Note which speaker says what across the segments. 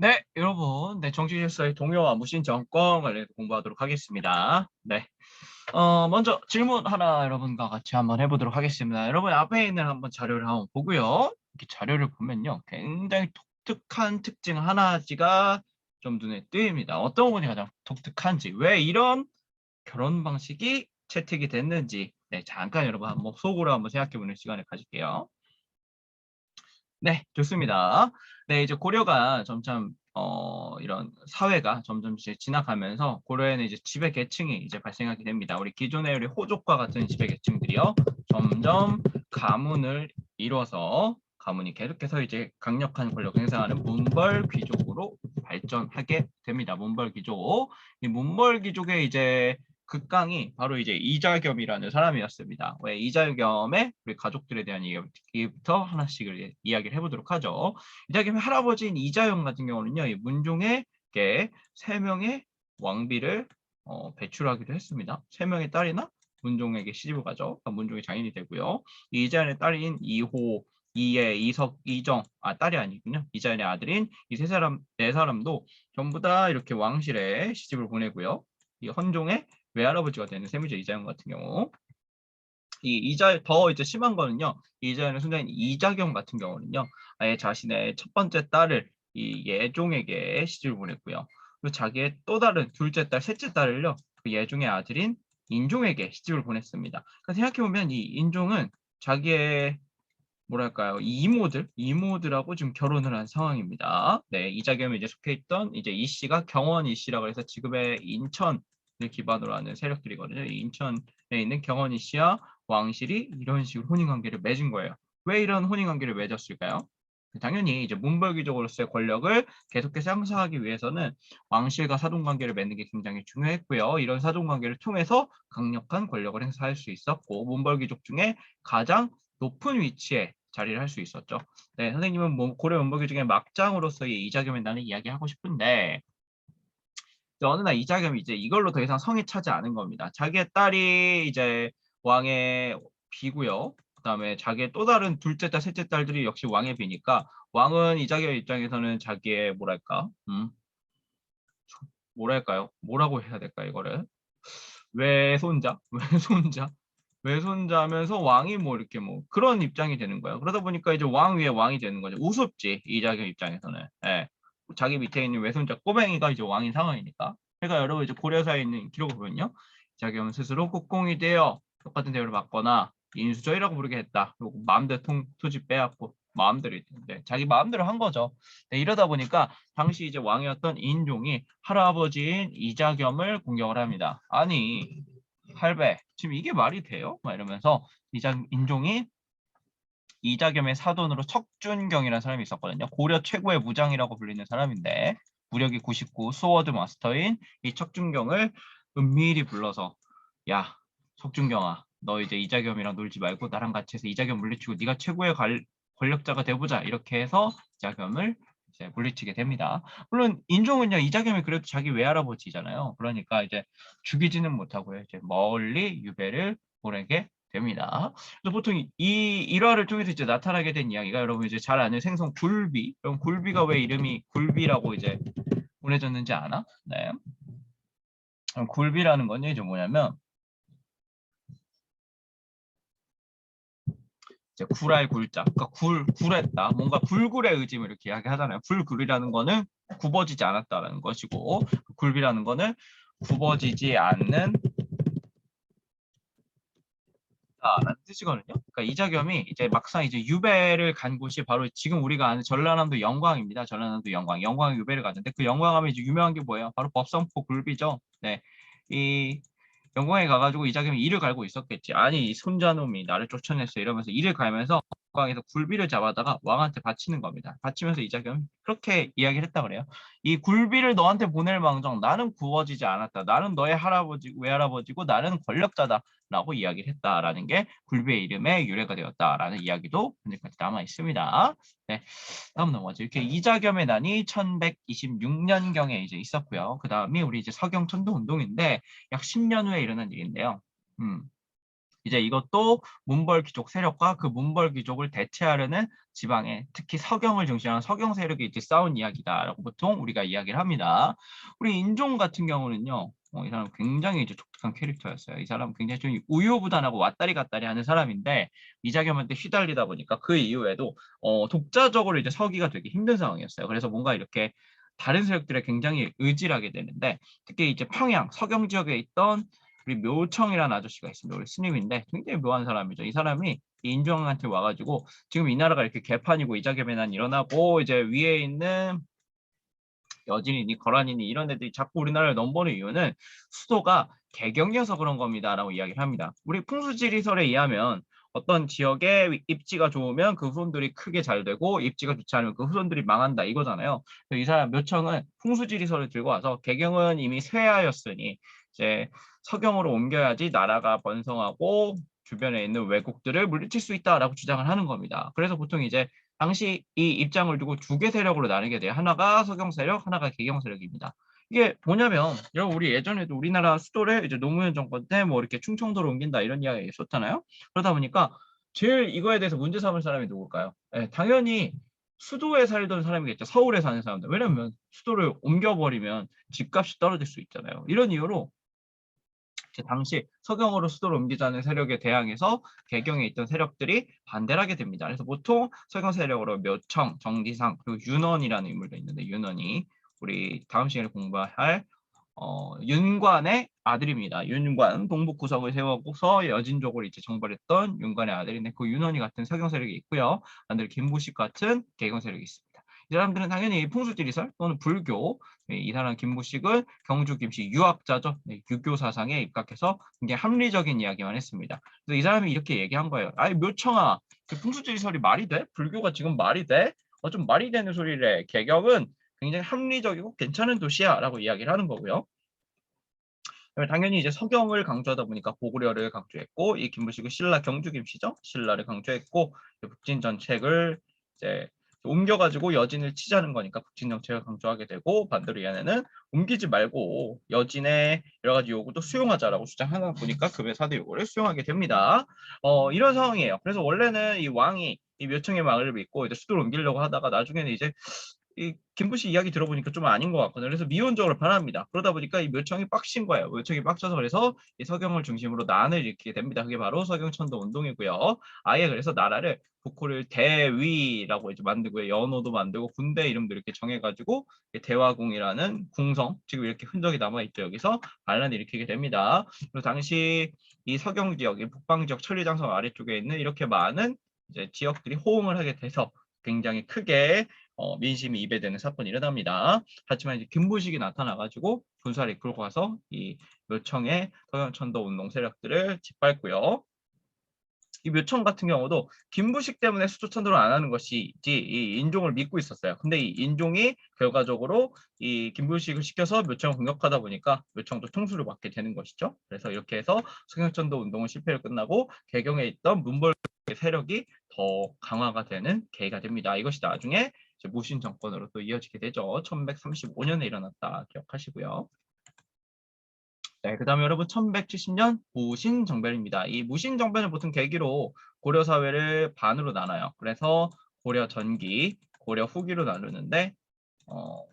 Speaker 1: 네, 여러분, 네, 정치질서의 동요와 무신 정권 관련 공부하도록 하겠습니다. 네, 어, 먼저 질문 하나 여러분과 같이 한번 해보도록 하겠습니다. 여러분 앞에 있는 한번 자료를 한번 보고요. 이렇게 자료를 보면요, 굉장히 독특한 특징 하나지가 좀 눈에 띄입니다. 어떤 부분이 가장 독특한지, 왜 이런 결혼 방식이 채택이 됐는지, 네, 잠깐 여러분 한번 속으로 한번 생각해보는 시간을 가질게요. 네, 좋습니다. 네, 이제 고려가 점점 어, 이런 사회가 점점 이제 지나가면서 고려에는 이제 지배 계층이 이제 발생하게 됩니다. 우리 기존의 우리 호족과 같은 지배 계층들이요, 점점 가문을 이뤄서 가문이 계속해서 이제 강력한 권력을 행사하는 문벌 귀족으로 발전하게 됩니다. 문벌 귀족. 이 문벌 귀족의 이제 극강이 바로 이제 이자겸이라는 사람이었습니다. 왜 이자겸의 우리 가족들에 대한 얘기부터 하나씩 을 이야기를 해보도록 하죠. 이자겸의 할아버지인 이자영 같은 경우는요, 이 문종에게 세 명의 왕비를 어, 배출하기도 했습니다. 세 명의 딸이나 문종에게 시집을 가죠. 그러니까 문종의 장인이 되고요. 이자연의 딸인 이호, 이예, 이석, 이정, 아 딸이 아니군요. 이자연의 아들인 이 세 사람, 네 사람도 전부 다 이렇게 왕실에 시집을 보내고요. 이 헌종의 외할아버지가 되는 세무제 이자연 같은 경우. 이 이자 더 이제 심한 거는요 이자연의 손자인 이자경 같은 경우는요 아예 자신의 첫 번째 딸을 이 예종에게 시집을 보냈고요. 그리고 자기의 또 다른 둘째 딸 셋째 딸을요 그 예종의 아들인 인종에게 시집을 보냈습니다. 그러니까 생각해 보면 이 인종은 자기의 뭐랄까요 이모들 이모들하고 지금 결혼을 한 상황입니다. 네 이자겸이 이제 속해 있던 이제 이 씨가 경원 이 씨라고 해서 지금의 인천 기반으로 하는 세력들이거든요. 인천에 있는 경원이 씨와 왕실이 이런 식으로 혼인 관계를 맺은 거예요. 왜 이런 혼인 관계를 맺었을까요? 당연히 이제 문벌귀족으로서의 권력을 계속해서 향상하기 위해서는 왕실과 사돈관계를 맺는 게 굉장히 중요했고요. 이런 사돈관계를 통해서 강력한 권력을 행사할 수 있었고 문벌귀족 중에 가장 높은 위치에 자리를 할 수 있었죠. 네, 선생님은 고려 문벌귀족의 막장으로서의 이자겸에 나는 이야기하고 싶은데 어느 날 이자겸이 이제 이걸로 더 이상 성이 차지 않은 겁니다. 자기의 딸이 이제 왕의 비고요. 그다음에 자기의 또 다른 둘째 딸, 셋째 딸들이 역시 왕의 비니까 왕은 이자겸 입장에서는 자기의 뭐랄까, 음, 뭐랄까요? 뭐라고 해야 될까 이거를 외손자, 외손자, 외손자면서 왕이 뭐 이렇게 뭐 그런 입장이 되는 거예요. 그러다 보니까 이제 왕 위에 왕이 되는 거죠. 우습지 이자겸 입장에서는. 예. 자기 밑에 있는 외손자 꼬맹이가 이제 왕인 상황이니까. 그러니까 여러분 이제 고려사에 있는 기록을 보면요. 자기는 스스로 국공이 되어 똑같은 대우를 받거나 인수저이라고 부르게 했다. 그리고 마음대로 통, 토지 빼앗고 마음대로 네, 자기 마음대로 한 거죠. 네, 이러다 보니까 당시 이제 왕이었던 인종이 할아버지인 이자겸을 공격을 합니다. 아니 할배 지금 이게 말이 돼요? 막 이러면서 이자 인종이 이자겸의 사돈으로 척준경이라는 사람이 있었거든요. 고려 최고의 무장이라고 불리는 사람인데 무력이 99 스워드 마스터인 이 척준경을 은밀히 불러서 야 척준경아 너 이제 이자겸이랑 놀지 말고 나랑 같이 해서 이자겸 물리치고 네가 최고의 관, 권력자가 돼보자 이렇게 해서 이자겸을 이제 물리치게 됩니다. 물론 인종은요 이자겸이 그래도 자기 외할아버지잖아요. 그러니까 이제 죽이지는 못하고요. 이제 멀리 유배를 보내게 됩니다. 그래서 보통 이 일화를 통해서 이제 나타나게 된 이야기가 여러분 이제 잘 아는 생선 굴비. 그럼 굴비가 왜 이름이 굴비라고 이제 보내졌는지 아나? 네. 굴비라는 건요 이제 뭐냐면 이제 굴할 굴자. 그러니까 굴 굴했다. 뭔가 굴굴의 의지를 이렇게 이야기하잖아요. 굴굴이라는 거는 굽어지지 않았다라는 것이고 굴비라는 거는 굽어지지 않는 라는 뜻이거든요. 그러니까 이자겸이 이제 막상 이제 유배를 간 곳이 바로 지금 우리가 아는 전라남도 영광입니다. 전라남도 영광. 영광 유배를 갔는데 그 영광하면 이제 유명한 게 뭐예요? 바로 법성포 굴비죠. 네. 이 영광에 가가지고 이자겸이 이를 갈고 있었겠지. 아니 손자놈이 나를 쫓아냈어 이러면서 이를 갈면서 영 광에서 굴비를 잡아다가 왕한테 바치는 겁니다. 바치면서 이자겸이 그렇게 이야기를 했다 그래요. 이 굴비를 너한테 보낼 망정 나는 구워지지 않았다. 나는 너의 할아버지 외할아버지고 나는 권력자다. 라고 이야기를 했다라는 게 굴비의 이름의 유래가 되었다라는 이야기도 현재까지 남아 있습니다. 네, 다음 넘어가죠. 이렇게 이자겸의 난이 1126년 경에 이제 있었고요. 그 다음이 우리 이제 서경 천도 운동인데 약 10년 후에 일어난 일인데요. 음, 이제 이것도 문벌 귀족 세력과 그 문벌 귀족을 대체하려는 지방에 특히 서경을 중심한 서경 세력이 이제 싸운 이야기다라고 보통 우리가 이야기를 합니다. 우리 인종 같은 경우는요. 어, 이 사람 굉장히 이제 독특한 캐릭터였어요. 이 사람 굉장히 좀 우유부단하고 왔다리 갔다리 하는 사람인데 이자겸한테 휘달리다 보니까 그 이후에도 어, 독자적으로 이제 서기가 되기 힘든 상황이었어요. 그래서 뭔가 이렇게 다른 세력들에 굉장히 의지하게 되는데 특히 이제 평양 서경 지역에 있던 우리 묘청이라는 아저씨가 있습니다. 우리 스님인데 굉장히 묘한 사람이죠. 이 사람이 이 인종한테 와가지고 지금 이 나라가 이렇게 개판이고 이자겸의 난 일어나고 이제 위에 있는 여진이니 거란이니 이런 애들이 자꾸 우리나라를 넘보는 이유는 수도가 개경이어서 그런 겁니다라고 이야기를 합니다. 우리 풍수지리설에 의하면 어떤 지역의 입지가 좋으면 그 후손들이 크게 잘 되고 입지가 좋지 않으면 그 후손들이 망한다 이거잖아요. 이 사람 묘청은 풍수지리설을 들고 와서 개경은 이미 쇠하였으니 이제 서경으로 옮겨야지 나라가 번성하고 주변에 있는 왜곡들을 물리칠 수 있다라고 주장을 하는 겁니다. 그래서 보통 이제 당시 이 입장을 두고 두 개 세력으로 나누게 돼요. 하나가 서경 세력, 하나가 개경 세력입니다. 이게 뭐냐면 여러분 우리 예전에도 우리나라 수도를 이제 노무현 정권 때 뭐 이렇게 충청도로 옮긴다 이런 이야기 있었잖아요. 그러다 보니까 제일 이거에 대해서 문제 삼을 사람이 누굴까요? 네, 당연히 수도에 살던 사람이겠죠. 서울에 사는 사람들. 왜냐면 수도를 옮겨버리면 집값이 떨어질 수 있잖아요. 이런 이유로 그 당시 서경으로 수도를 옮기자는 세력에 대항해서 개경에 있던 세력들이 반대를 하게 됩니다. 그래서 보통 서경 세력으로 묘청, 정지상, 그리고 윤원이라는 인물도 있는데 윤원이 우리 다음 시간에 공부할 어, 윤관의 아들입니다. 윤관 동북 구석을 세우고서 여진족을 이제 정벌했던 윤관의 아들인데 그 윤원이 같은 서경 세력이 있고요. 반대로 김부식 같은 개경 세력이 있습니다. 이 사람들은 당연히 풍수지리설 또는 불교 네, 이 사람 김부식은 경주 김씨 유학자죠. 네, 유교 사상에 입각해서 굉장히 합리적인 이야기만 했습니다. 그래서 이 사람이 이렇게 얘기한 거예요. 아이 묘청아 그 풍수지리설이 말이 돼? 불교가 지금 말이 돼? 어, 좀 말이 되는 소리래. 개경은 굉장히 합리적이고 괜찮은 도시야라고 이야기를 하는 거고요. 당연히 이제 서경을 강조하다 보니까 고구려를 강조했고 이 김부식은 신라 경주 김씨죠. 신라를 강조했고 북진 전책을 이제 옮겨가지고 여진을 치자는 거니까 북진 정책을 강조하게 되고 반대로 얘네는 옮기지 말고 여진의 여러 가지 요구도 수용하자라고 주장하다 보니까 급의 사대 요구를 수용하게 됩니다. 어, 이런 상황이에요. 그래서 원래는 이 왕이 이 묘청의 마을을 믿고 이제 수도를 옮기려고 하다가 나중에는 이제 이 김부 씨 이야기 들어보니까 좀 아닌 것 같거든요. 그래서 미온적으로 변합니다. 그러다 보니까 이 묘청이 빡신 거예요. 묘청이 빡쳐서 그래서 이 서경을 중심으로 난을 일으키게 됩니다. 그게 바로 서경천도 운동이고요. 아예 그래서 나라를 북호를 대위라고 이제 만들고요. 연호도 만들고 군대 이름도 이렇게 정해가지고 대화궁이라는 궁성 지금 이렇게 흔적이 남아 있죠. 여기서 반란을 일으키게 됩니다. 그리고 당시 이 서경 지역, 이 북방 지역 천리장성 아래쪽에 있는 이렇게 많은 이제 지역들이 호응을 하게 돼서 굉장히 크게 어, 민심이 입에되는 사건이 일어납니다. 하지만 이제 김부식이 나타나가지고 군사를 이끌고 가서 이 묘청의 서경천도 운동 세력들을 짓밟고요. 이 묘청 같은 경우도 김부식 때문에 수도천도를 안 하는 것이지 이 인종을 믿고 있었어요. 근데 이 인종이 결과적으로 이 김부식을 시켜서 묘청을 공격하다 보니까 묘청도 총수를 받게 되는 것이죠. 그래서 이렇게 해서 성형천도 운동은 실패로 끝나고 개경에 있던 문벌 세력이 더 강화가 되는 계기가 됩니다. 이것이 나중에 무신 정권으로 또 이어지게 되죠. 1135년에 일어났다 기억하시고요. 네, 그 다음에 여러분 1170년 무신 정변입니다. 이 무신 정변을 보통 계기로 고려 사회를 반으로 나눠요. 그래서 고려 전기, 고려 후기로 나누는데 어,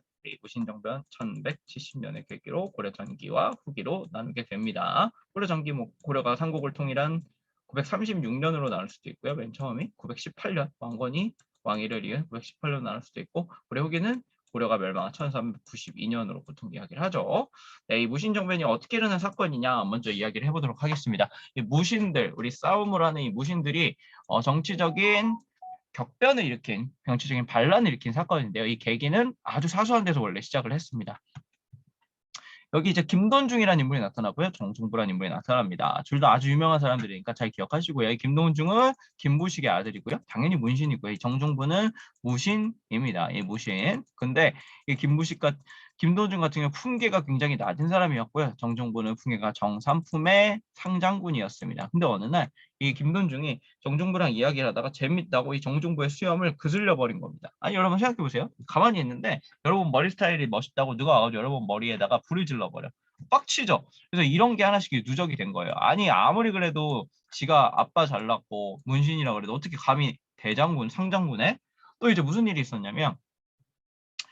Speaker 1: 무신 정변 1170년의 계기로 고려 전기와 후기로 나누게 됩니다. 고려 전기 뭐 고려가 삼국을 통일한 936년으로 나눌 수도 있고요. 맨 처음이 918년 왕건이 왕위를 이은 918년 나눌 수도 있고 고려 후기는 고려가 멸망한 1392년으로 보통 이야기를 하죠. 네, 이 무신 정변이 어떻게 일어난 사건이냐 먼저 이야기를 해보도록 하겠습니다. 이 무신들, 우리 싸움을 하는 이 무신들이 어, 정치적인 격변을 일으킨 정치적인 반란을 일으킨 사건인데요. 이 계기는 아주 사소한 데서 원래 시작을 했습니다. 여기 이제 김돈중이라는 인물이 나타나고요. 정종부라는 인물이 나타납니다. 둘 다 아주 유명한 사람들이니까 잘 기억하시고요. 이 김동중은 김부식의 아들이고요. 당연히 문신이고요. 이 정종부는 무신입니다. 이 무신. 근데 이 김부식과 김도준 같은 경우 품계가 굉장히 낮은 사람이었고요. 정종부는 품계가 정삼품의 상장군이었습니다. 근데 어느 날 이 김돈중이 정종부랑 이야기를 하다가 재밌다고 이 정종부의 수염을 그슬려 버린 겁니다. 아니 여러분 생각해 보세요. 가만히 있는데 여러분 머리 스타일이 멋있다고 누가 와가지고 여러분 머리에다가 불을 질러 버려. 빡치죠. 그래서 이런 게 하나씩 누적이 된 거예요. 아니 아무리 그래도 지가 아빠 잘났고 문신이라 그래도 어떻게 감히 대장군 상장군에 또 이제 무슨 일이 있었냐면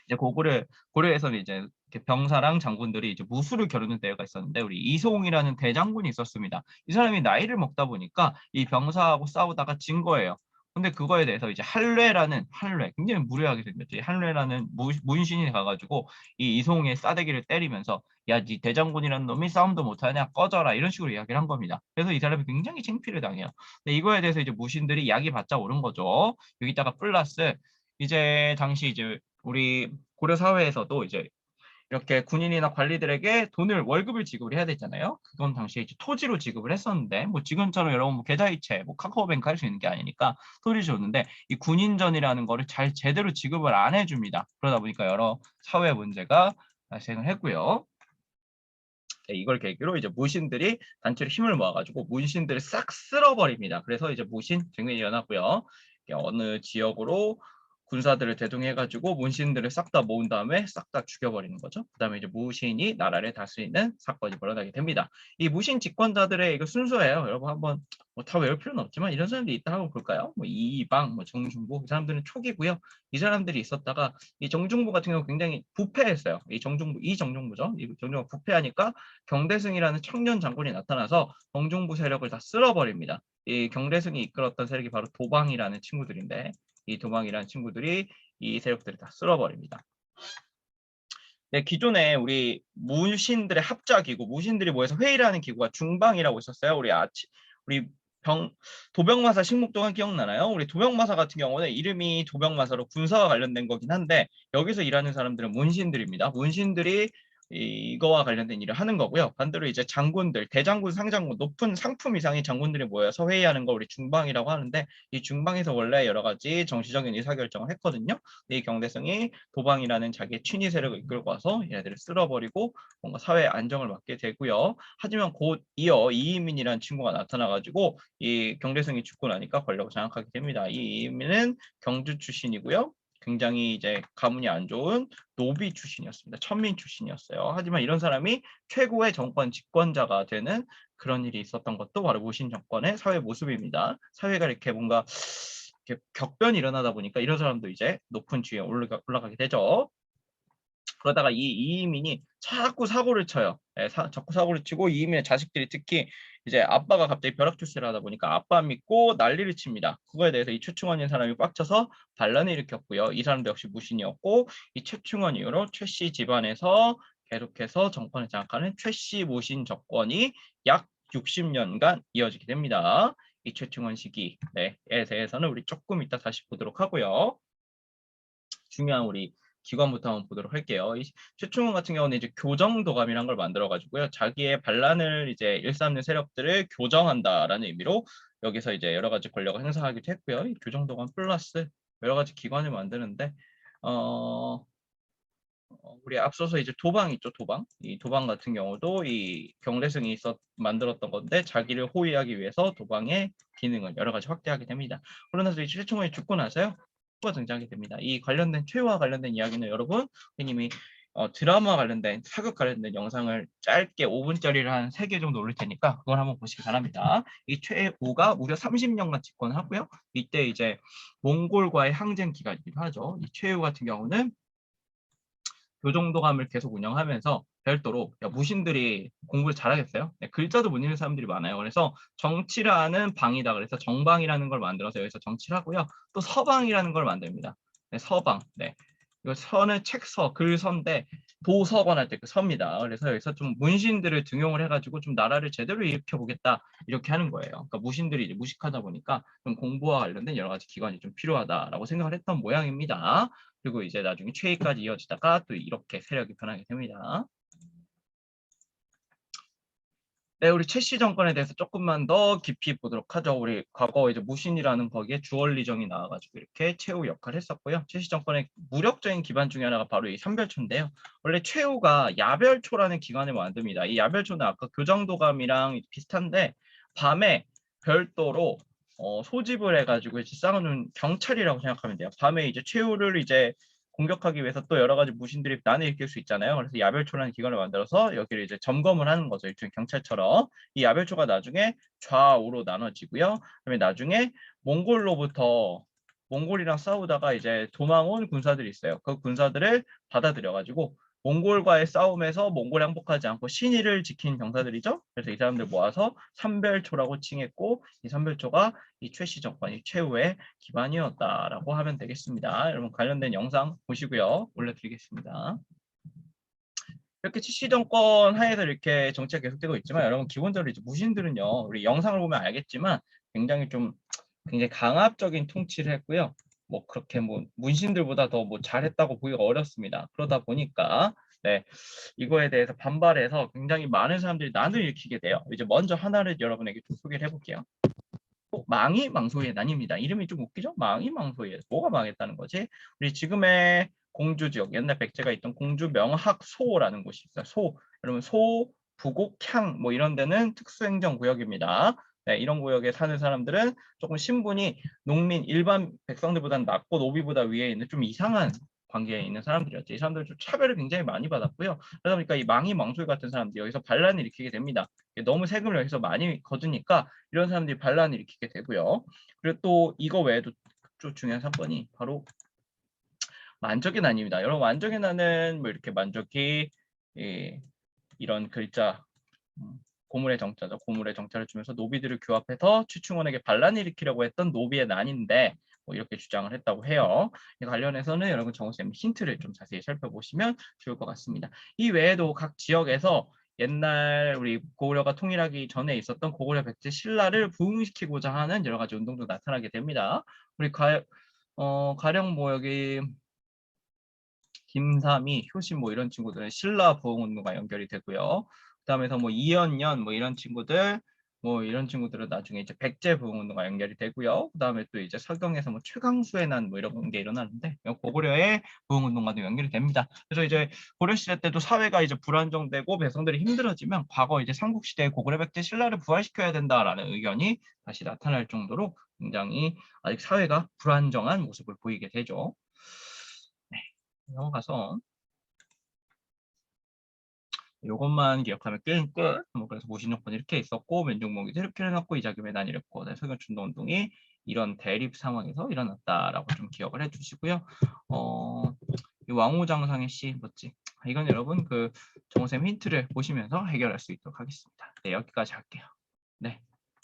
Speaker 1: 이제 고구려 고려에서는 이제 병사랑 장군들이 이제 무술을 겨루는 대회가 있었는데 우리 이송이라는 대장군이 있었습니다. 이 사람이 나이를 먹다 보니까 이 병사하고 싸우다가 진 거예요. 근데 그거에 대해서 이제 한뢰라는 한뢰 굉장히 무례하게 생겼죠. 이 한뢰라는 무- 문신이 가가지고 이 이송의 싸대기를 때리면서 야, 네 대장군이라는 놈이 싸움도 못하냐 꺼져라 이런 식으로 이야기를 한 겁니다. 그래서 이 사람이 굉장히 창피를 당해요. 근데 이거에 대해서 이제 무신들이 약이 받자 오른 거죠. 여기다가 플러스 이제 당시 이제 우리 고려 사회에서도 이제 이렇게 군인이나 관리들에게 돈을 월급을 지급을 해야 되잖아요. 그건 당시에 이제 토지로 지급을 했었는데 뭐 지금처럼 여러분 뭐 계좌이체, 뭐 카카오뱅크 할 수 있는 게 아니니까 토지를 줬는데 이 군인전이라는 거를 잘 제대로 지급을 안 해줍니다. 그러다 보니까 여러 사회 문제가 발생을 했고요. 네, 이걸 계기로 이제 무신들이 단체로 힘을 모아가지고 문신들을 싹 쓸어버립니다. 그래서 이제 무신 쟁년이 일어났고요. 어느 지역으로 군사들을 대동해가지고 문신들을 싹 다 모은 다음에 싹 다 죽여버리는 거죠. 그 다음에 이제 무신이 나라를 다스리는 사건이 벌어나게 됩니다. 이 무신 집권자들의 이거 순서예요. 여러분 한번 뭐 다 외울 필요는 없지만 이런 사람들이 있다 하고 볼까요? 뭐 이방, 뭐 정중부 이 사람들은 초기고요. 이 사람들이 있었다가 이 정중부 같은 경우 굉장히 부패했어요. 이 정중부, 이 정중부죠. 이 정중부 부패하니까 경대승이라는 청년 장군이 나타나서 정중부 세력을 다 쓸어버립니다. 이 경대승이 이끌었던 세력이 바로 도방이라는 친구들인데 이 도망이라는 친구들이 이 세력들을 다 쓸어버립니다. 네, 기존에 우리 무신들의 합작이고 무신들이 모여서 회의를 하는 기구가 중방이라고 있었어요. 우리 아치 우리 병 도병마사 식목동안 기억나나요? 우리 도병마사 같은 경우는 이름이 도병마사로 군사와 관련된 거긴 한데 여기서 일하는 사람들은 문신들입니다. 문신들이 이거와 관련된 일을 하는 거고요. 반대로 이제 장군들, 대장군, 상장군, 높은 상품 이상의 장군들이 모여서 회의하는 거 우리 중방이라고 하는데 이 중방에서 원래 여러 가지 정치적인 의사결정을 했거든요. 이 경대성이 도방이라는 자기의 친위 세력을 이끌고 와서 얘네들을 쓸어버리고 뭔가 사회 안정을 맡게 되고요. 하지만 곧 이어 이이민이라는 친구가 나타나가지고 이 경대성이 죽고 나니까 권력을 장악하게 됩니다. 이 이이민은 경주 출신이고요. 굉장히 이제 가문이 안 좋은 노비 출신이었습니다. 천민 출신이었어요. 하지만 이런 사람이 최고의 정권 집권자가 되는 그런 일이 있었던 것도 바로 무신 정권의 사회 모습입니다. 사회가 이렇게 뭔가 이렇게 격변이 일어나다 보니까 이런 사람도 이제 높은 지위에 올라가, 올라가게 되죠. 그러다가 이 이민이 자꾸 사고를 쳐요. 예, 사, 자꾸 사고를 치고 이민의 자식들이 특히 이제 아빠가 갑자기 벼락 출세를 하다 보니까 아빠 믿고 난리를 칩니다. 그거에 대해서 이 최충원이라는 사람이 빡쳐서 반란을 일으켰고요. 이 사람도 역시 무신이었고 이 최충원 이후로 최 씨 집안에서 계속해서 정권을 장악하는 최씨 무신 정권이 약 60년간 이어지게 됩니다. 이 최충원 시기에 대해서는 우리 조금 이따 다시 보도록 하고요. 중요한 우리 기관부터 한번 보도록 할게요. 이 최충원 같은 경우는 이제 교정도감이란 걸 만들어 가지고요. 자기의 반란을 이제 일삼는 세력들을 교정한다라는 의미로 여기서 이제 여러 가지 권력을 행사하기도 했고요. 이 교정도감 플러스 여러 가지 기관을 만드는데 어 어, 우리 앞서서 이제 도방 있죠 도방 이 도방 같은 경우도 이 경례승이 있어 만들었던 건데 자기를 호위하기 위해서 도방의 기능을 여러 가지 확대하게 됩니다. 그러나서 이 최충원이 죽고 나서요 가 등장하게 됩니다. 이 관련된 최후와 관련된 이야기는 여러분 선생님이 어, 드라마 관련된 사극 관련된 영상을 짧게 5분짜리를 한 3개 정도 올릴 테니까 그걸 한번 보시기 바랍니다. 이 최후가 무려 30년간 집권을 하고요. 이때 이제 몽골과의 항쟁 기간이기도 하죠. 이 최후 같은 경우는 교정도감을 계속 운영하면서 별도로 야, 무신들이 공부를 잘하겠어요? 네, 글자도 못 읽는 사람들이 많아요. 그래서 정치를 하는 방이다. 그래서 정방이라는 걸 만들어서 여기서 정치를 하고요. 또 서방이라는 걸 만듭니다. 네, 서방. 네. 이거 서는 책서, 글서인데 도서관 할 때 그 서입니다. 그래서 여기서 좀 문신들을 등용을 해가지고 좀 나라를 제대로 일으켜 보겠다 이렇게 하는 거예요. 그러니까 무신들이 이제 무식하다 보니까 좀 공부와 관련된 여러 가지 기관이 좀 필요하다라고 생각을 했던 모양입니다. 그리고 이제 나중에 최위까지 이어지다가 또 이렇게 세력이 변하게 됩니다. 네, 우리 최씨 정권에 대해서 조금만 더 깊이 보도록 하죠. 우리 과거 이제 무신이라는 거기에 주얼리정이 나와가지고 이렇게 최후 역할을 했었고요. 최씨 정권의 무력적인 기반 중에 하나가 바로 이 삼별초인데요. 원래 최후가 야별초라는 기관을 만듭니다. 이 야별초는 아까 교정도감이랑 비슷한데 밤에 별도로 어, 소집을 해가지고 이제 쌓아놓은 경찰이라고 생각하면 돼요. 밤에 이제 최후를 이제 공격하기 위해서 또 여러 가지 무신들이 난을 일으킬 수 있잖아요. 그래서 야별초라는 기관을 만들어서 여기를 이제 점검을 하는 거죠. 일종의 경찰처럼. 이 야별초가 나중에 좌우로 나눠지고요. 그다음에 나중에 몽골로부터 몽골이랑 싸우다가 이제 도망 온 군사들이 있어요. 그 군사들을 받아들여 가지고 몽골과의 싸움에서 몽골 항복하지 않고 신의를 지킨 병사들이죠. 그래서 이 사람들 모아서 삼별초라고 칭했고 이 삼별초가 이 최씨 정권이 최후의 기반이었다라고 하면 되겠습니다. 여러분 관련된 영상 보시고요. 올려드리겠습니다. 이렇게 최씨 정권 하에서 이렇게 정치가 계속되고 있지만 여러분 기본적으로 이제 무신들은요. 우리 영상을 보면 알겠지만 굉장히 좀 굉장히 강압적인 통치를 했고요. 뭐 그렇게 뭐 문신들보다 더 뭐 잘했다고 보기가 어렵습니다. 그러다 보니까 네 이거에 대해서 반발해서 굉장히 많은 사람들이 난을 일으키게 돼요. 이제 먼저 하나를 여러분에게 좀 소개를 해볼게요. 어, 망이 망소의 난입니다. 이름이 좀 웃기죠? 망이 망소의 뭐가 망했다는 거지? 우리 지금의 공주 지역 옛날 백제가 있던 공주 명학소라는 곳이 있어요. 소 여러분 소 부곡 향 뭐 이런 데는 특수행정구역입니다. 네, 이런 구역에 사는 사람들은 조금 신분이 농민 일반 백성들보다는 낮고 노비보다 위에 있는 좀 이상한 관계에 있는 사람들이었죠. 이 사람들 좀 차별을 굉장히 많이 받았고요. 그러다 보니까 이 망이 망술 같은 사람들이 여기서 반란을 일으키게 됩니다. 너무 세금을 여기서 많이 거두니까 이런 사람들이 반란을 일으키게 되고요. 그리고 또 이거 외에도 좀 중요한 사건이 바로 만적의 난입니다. 여러분 만적의 난은 뭐 이렇게 만적이 예, 이런 글자 음, 고물의 정자죠. 고물의 정자를 주면서 노비들을 규합해서 추충원에게 반란을 일으키려고 했던 노비의 난인데 뭐 이렇게 주장을 했다고 해요. 이 관련해서는 여러분 정우쌤 힌트를 좀 자세히 살펴보시면 좋을 것 같습니다. 이 외에도 각 지역에서 옛날 우리 고구려가 통일하기 전에 있었던 고구려 백제 신라를 부흥시키고자 하는 여러 가지 운동도 나타나게 됩니다. 우리 가, 어, 가령 뭐 여기 김삼이, 효신 뭐 이런 친구들은 신라 부흥 운동과 연결이 되고요. 그다음에서 뭐 이연년 뭐 이런 친구들 뭐 이런 친구들은 나중에 이제 백제 부흥 운동과 연결이 되고요. 그다음에 또 이제 서경에서 뭐 최강수의 난 뭐 이런 게 일어나는데 고구려의 부흥 운동과도 연결이 됩니다. 그래서 이제 고려 시대 때도 사회가 이제 불안정되고 배성들이 힘들어지면 과거 이제 삼국 시대 고구려 백제 신라를 부활시켜야 된다라는 의견이 다시 나타날 정도로 굉장히 아직 사회가 불안정한 모습을 보이게 되죠. 네, 넘어가서 요것만 기억하면 끝. 끝. 뭐 그래서 모신요건 이렇게 있었고 면종목이 이렇게 해놨고 이자금에 난이랬고 네, 서경춘도 운동이 이런 대립 상황에서 일어났다라고 좀 기억을 해주시고요. 어, 이 왕호장상의 시 뭐지? 아, 이건 여러분 그 정호쌤 힌트를 보시면서 해결할 수 있도록 하겠습니다. 네 여기까지 할게요. 네.